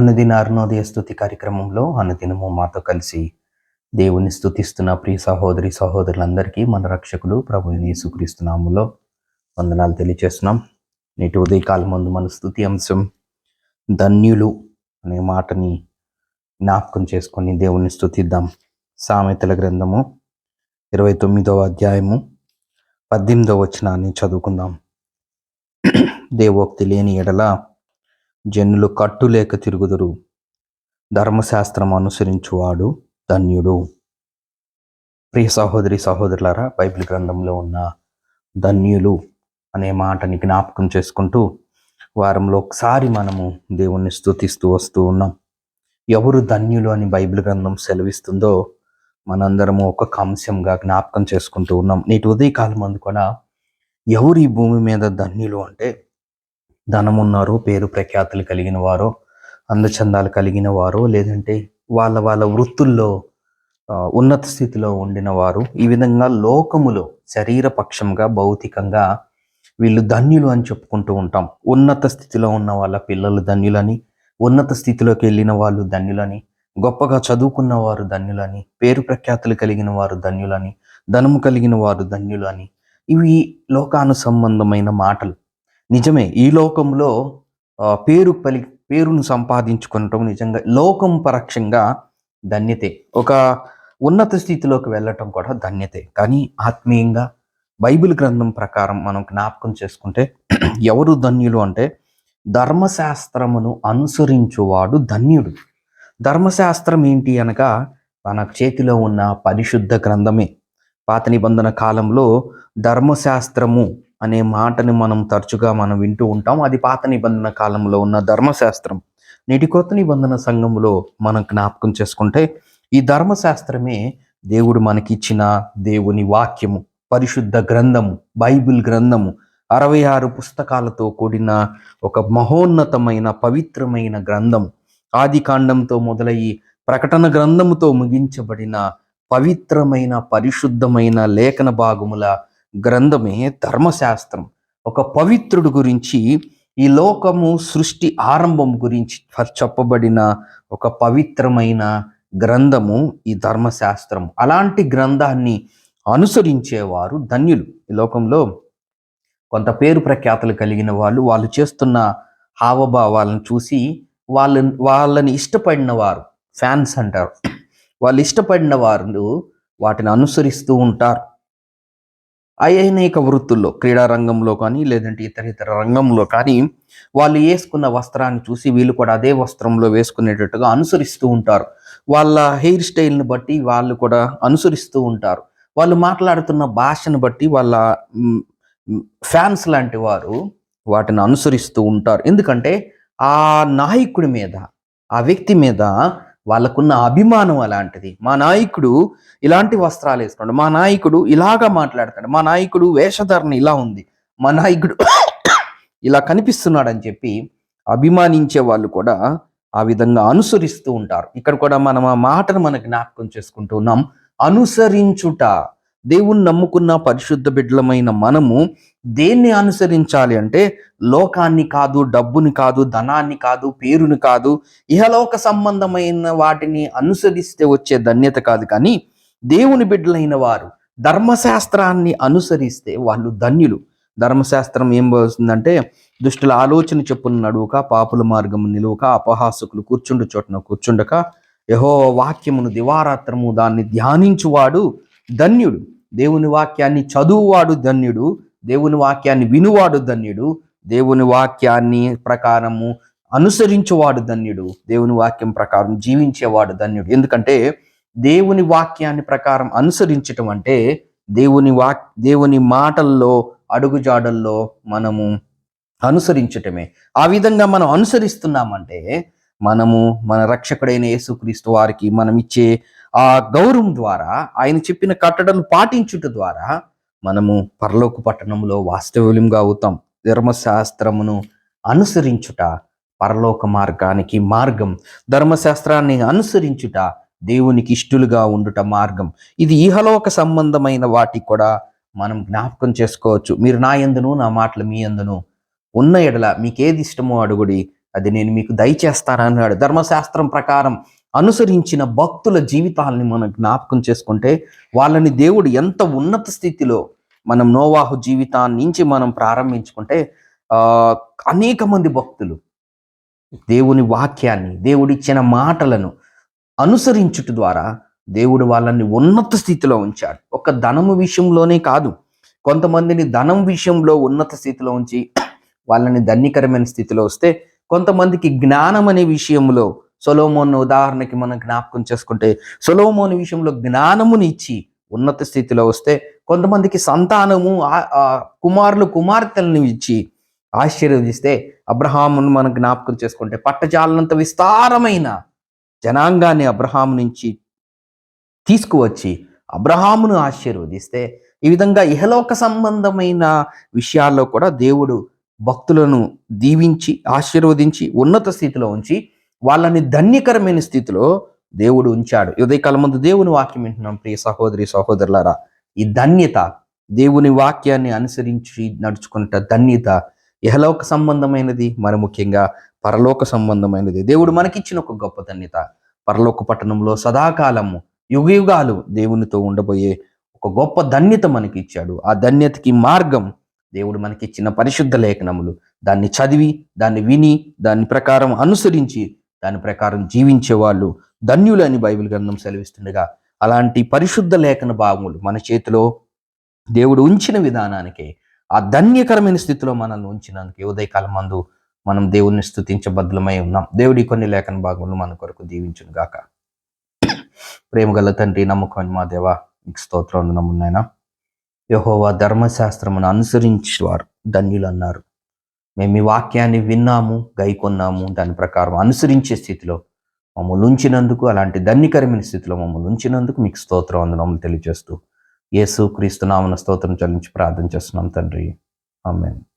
అనుదిన అరుణోదయ స్థుతి కార్యక్రమంలో అనుదినము మాతో కలిసి దేవుని స్థుతిస్తున్న ప్రియ సహోదరి సహోదరులందరికీ మన రక్షకుడు ప్రభు యేసుక్రీస్తునాములో వందనాలు తెలియచేస్తున్నాం. నేటి ఉదయకాలం ముందు మన స్థుతి అంశం ధన్యులు అనే మాటని జ్ఞాపకం చేసుకొని దేవుణ్ణి స్థుతిద్దాం సామెతల గ్రంథము ఇరవై తొమ్మిదవ అధ్యాయము పద్దెనిమిదవ వచనాన్ని చదువుకుందాం. దేవోక్తి లేని ఎడల జనులు కట్టులేక తిరుగుదురు. ధర్మశాస్త్రం అనుసరించువాడు ధన్యుడు. ప్రియ సహోదరి సహోదరులారా బైబిల్ గ్రంథంలో ఉన్న ధన్యులు అనే మాటని జ్ఞాపకం చేసుకుంటూ వారంలో ఒకసారి మనము దేవుణ్ణి స్తుతిస్తూ వస్తూ ఉన్నాం. ఎవరు ధన్యులు అని బైబిల్ గ్రంథం సెలవిస్తుందో మనందరము ఒక అంశంగా జ్ఞాపకం చేసుకుంటూ ఉన్నాం. నేటి ఉదయకాలం అందు ఎవరు ఈ భూమి మీద ధన్యులు అంటే ధనమున్నారో పేరు ప్రఖ్యాతులు కలిగిన వారు అందచందాలు కలిగిన వారో లేదంటే వాళ్ళ వాళ్ళ వృత్తుల్లో ఉన్నత స్థితిలో ఉండిన వారు ఈ విధంగా లోకములో శరీరపక్షంగా భౌతికంగా వీళ్ళు ధన్యులు అని చెప్పుకుంటూ ఉంటాం. ఉన్నత స్థితిలో ఉన్న వాళ్ళ పిల్లలు ధన్యులని ఉన్నత స్థితిలోకి వెళ్ళిన వాళ్ళు ధన్యులని గొప్పగా చదువుకున్న వారు ధన్యులని పేరు ప్రఖ్యాతులు కలిగిన వారు ధన్యులని ధనము కలిగిన వారు ధన్యులని ఇవి లోకాను సంబంధమైన మాటలు. నిజమే ఈ లోకంలో పేరు పలి పేరును సంపాదించుకోవటం నిజంగా లోకం పరక్షంగా ధన్యతే. ఒక ఉన్నత స్థితిలోకి వెళ్ళటం కూడా ధన్యతే. కానీ ఆత్మీయంగా బైబిల్ గ్రంథం ప్రకారం మనం జ్ఞాపకం చేసుకుంటే ఎవరు ధన్యులు అంటే ధర్మశాస్త్రమును అనుసరించువాడు ధన్యుడు. ధర్మశాస్త్రం ఏంటి అనగా మన చేతిలో ఉన్న పరిశుద్ధ గ్రంథమే. పాత నిబంధన కాలంలో ధర్మశాస్త్రము అనే మాటని మనం తరచుగా మనం వింటూ ఉంటాం. అది పాత నిబంధన కాలంలో ఉన్న ధర్మశాస్త్రం. నేటి కొత్త నిబంధన సంఘంలో మనం జ్ఞాపకం చేసుకుంటే ఈ ధర్మశాస్త్రమే దేవుడు మనకిచ్చిన దేవుని వాక్యము పరిశుద్ధ గ్రంథము బైబిల్ గ్రంథము అరవై ఆరు పుస్తకాలతో కూడిన ఒక మహోన్నతమైన పవిత్రమైన గ్రంథం ఆది కాండంతో మొదలయ్యి ప్రకటన గ్రంథముతో ముగించబడిన పవిత్రమైన పరిశుద్ధమైన లేఖన భాగముల గ్రంథమే ధర్మశాస్త్రం. ఒక పవిత్రుడు గురించి ఈ లోకము సృష్టి ఆరంభం గురించి చెప్పబడిన ఒక పవిత్రమైన గ్రంథము ఈ ధర్మశాస్త్రం అలాంటి గ్రంథాన్ని అనుసరించేవారు ధన్యులు. ఈ లోకంలో కొంత పేరు ప్రఖ్యాతలు కలిగిన వాళ్ళు వాళ్ళు చేస్తున్న హావభావాలను చూసి వాళ్ళ వాళ్ళని ఇష్టపడిన వారు ఫ్యాన్స్ అంటారు. వాళ్ళు ఇష్టపడిన వారు వాటిని అనుసరిస్తూ ఉంటారు. అనేక వృత్తుల్లో క్రీడా రంగంలో కానీ లేదంటే ఇతర ఇతర రంగంలో కానీ వాళ్ళు వేసుకున్న వస్త్రాన్ని చూసి వీళ్ళు కూడా అదే వస్త్రంలో వేసుకునేటట్టుగా అనుసరిస్తూ ఉంటారు. వాళ్ళ హెయిర్ స్టైల్ని బట్టి వాళ్ళు కూడా అనుసరిస్తూ ఉంటారు. వాళ్ళు మాట్లాడుతున్న భాషను బట్టి వాళ్ళ ఫ్యాన్స్ లాంటి వారు వాటిని అనుసరిస్తూ ఉంటారు. ఎందుకంటే ఆ నాయకుడి మీద ఆ వ్యక్తి మీద వాళ్ళకున్న అభిమానం అలాంటిది. మా నాయకుడు ఇలాంటి వస్త్రాలు వేసుకున్నాడు మా నాయకుడు ఇలాగా మాట్లాడతాడు. మా నాయకుడు వేషధారణ ఇలా ఉంది. మా నాయకుడు ఇలా కనిపిస్తున్నాడు అని చెప్పి అభిమానించే వాళ్ళు కూడా ఆ విధంగా అనుసరిస్తూ ఉంటారు. ఇక్కడ కూడా మనం ఆ మాటను మన జ్ఞాపకం చేసుకుంటూ ఉన్నాం. అనుసరించుట. దేవుణ్ణి నమ్ముకున్న పరిశుద్ధ బిడ్డలమైన మనము దేన్ని అనుసరించాలి అంటే లోకాన్ని కాదు డబ్బుని కాదు ధనాన్ని కాదు పేరుని కాదు ఇహలోక సంబంధమైన వాటిని అనుసరిస్తే వచ్చే ధన్యత కాదు. కానీ దేవుని బిడ్డలైన వారు ధర్మశాస్త్రాన్ని అనుసరిస్తే వాళ్ళు ధన్యులు. ధర్మశాస్త్రం ఏం వస్తుందంటే దుష్టుల ఆలోచన చెప్పున నడువుక పాపుల మార్గము నిలువక అపహాసకులు కూర్చుండు చోటున కూర్చుండక యహో వాక్యమును దివారాత్రము దాన్ని ధ్యానించువాడు ధన్యుడు. దేవుని వాక్యాన్ని చదువువాడు ధన్యుడు. దేవుని వాక్యాన్ని వినువాడు ధన్యుడు. దేవుని వాక్యాన్ని ప్రకారము అనుసరించేవాడు ధన్యుడు. దేవుని వాక్యం ప్రకారం జీవించేవాడు ధన్యుడు. ఎందుకంటే దేవుని వాక్యాన్ని ప్రకారం అనుసరించటం అంటే దేవుని వాక్ దేవుని మాటల్లో అడుగుజాడల్లో మనము అనుసరించటమే. ఆ విధంగా మనం అనుసరిస్తున్నామంటే మనము మన రక్షకుడైన యేసుక్రీస్తు వారికి మనం ఇచ్చే ఆ గౌరవం ద్వారా ఆయన చెప్పిన కట్టడను పాటించుట ద్వారా మనము పరలోక పట్టణంలో వాస్తవ్యంగా అవుతాం. ధర్మశాస్త్రమును అనుసరించుట పరలోక మార్గానికి మార్గం. ధర్మశాస్త్రాన్ని అనుసరించుట దేవునికి ఇష్టలుగా ఉండుట మార్గం. ఇది ఇహలోక సంబంధమైన వాటికి కూడా మనం జ్ఞాపకం చేసుకోవచ్చు. మీరు నా ఎందును నా మాటలు మీ ఎందును ఉన్న ఎడల మీకేది ఇష్టమో అడుగుడి అది నేను మీకు దయచేస్తానన్నాడు. ధర్మశాస్త్రం ప్రకారం అనుసరించిన భక్తుల జీవితాలని మనం జ్ఞాపకం చేసుకుంటే వాళ్ళని దేవుడు ఎంత ఉన్నత స్థితిలో మనం నోవాహు జీవితాన్ని నుంచి మనం ప్రారంభించుకుంటే అనేక మంది భక్తులు దేవుని వాక్యాన్ని దేవుడిచ్చిన మాటలను అనుసరించుట ద్వారా దేవుడు వాళ్ళని ఉన్నత స్థితిలో ఉంచాడు. ఒక ధనము విషయంలోనే కాదు. కొంతమందిని ధనం విషయంలో ఉన్నత స్థితిలో ఉంచి వాళ్ళని ధన్యకరమైన స్థితిలో వస్తే కొంతమందికి జ్ఞానం అనే విషయంలో సొలోమోన్ ఉదాహరణకి మనం జ్ఞాపకం చేసుకుంటే సొలోమోన్ విషయంలో జ్ఞానముని ఇచ్చి ఉన్నత స్థితిలో వస్తే కొంతమందికి సంతానము కుమారులు కుమార్తెలను ఇచ్చి ఆశీర్వదిస్తే అబ్రహామును మనం జ్ఞాపకం చేసుకుంటే పట్టజాలనంత విస్తారమైన జనాంగాన్ని అబ్రహాము నుంచి తీసుకువచ్చి అబ్రహామును ఆశీర్వదిస్తే ఈ విధంగా ఇహలోక సంబంధమైన విషయాల్లో కూడా దేవుడు భక్తులను దీవించి ఆశీర్వదించి ఉన్నత స్థితిలో ఉంచి వాళ్ళని ధన్యకరమైన స్థితిలో దేవుడు ఉంచాడు. ఈ ఉదయకాలం ముందు దేవుని వాక్యం వింటున్నాం. ప్రియ సహోదరి సహోదరులారా ఈ ధన్యత దేవుని వాక్యాన్ని అనుసరించి నడుచుకున్న ధన్యత ఇహలోక సంబంధమైనది మరి ముఖ్యంగా పరలోక సంబంధమైనది. దేవుడు మనకిచ్చిన ఒక గొప్ప ధన్యత. పరలోక పట్టణంలో సదాకాలము యుగయుగాలు దేవునితో ఉండబోయే ఒక గొప్ప ధన్యత మనకి ఇచ్చాడు ఆ ధన్యతకి మార్గం దేవుడు మనకిచ్చిన పరిశుద్ధ లేఖనములు. దాన్ని చదివి దాన్ని విని దాని ప్రకారం అనుసరించి దాని ప్రకారం జీవించే వాళ్ళు ధన్యులని బైబిల్ గ్రంథం సెలవిస్తుండగా అలాంటి పరిశుద్ధ లేఖన భాగములు మన చేతిలో దేవుడు ఉంచిన విధానానికి ఆ ధన్యకరమైన స్థితిలో మనల్ని ఉంచినందుకు ఉదయకాలం మందు మనం దేవుణ్ణి స్థుతించబద్ధమై ఉన్నాం. దేవుడి కొన్ని లేఖన భాగములు మన కొరకు దీవించును గాక. ప్రేమగల తండ్రి నమ్మకం మా దేవ మీకు స్తోత్రం నమ్మున్నాయినా యహోవా ధర్మశాస్త్రమును అనుసరించేవారు ధన్యులు అన్నారు మేము ఈ వాక్యాన్ని విన్నాము గైకొన్నాము దాని ప్రకారం అనుసరించే స్థితిలో మమ్మల్ని ఉంచినందుకు అలాంటి ధన్యకరమైన స్థితిలో మమ్మల్ని ఉంచినందుకు మీకు స్తోత్రం మమ్మల్ని తెలియజేస్తూ యేసు క్రీస్తు నామన స్తోత్రం చెల్లించి ప్రార్థన చేస్తున్నాం తండ్రి. ఆమెను.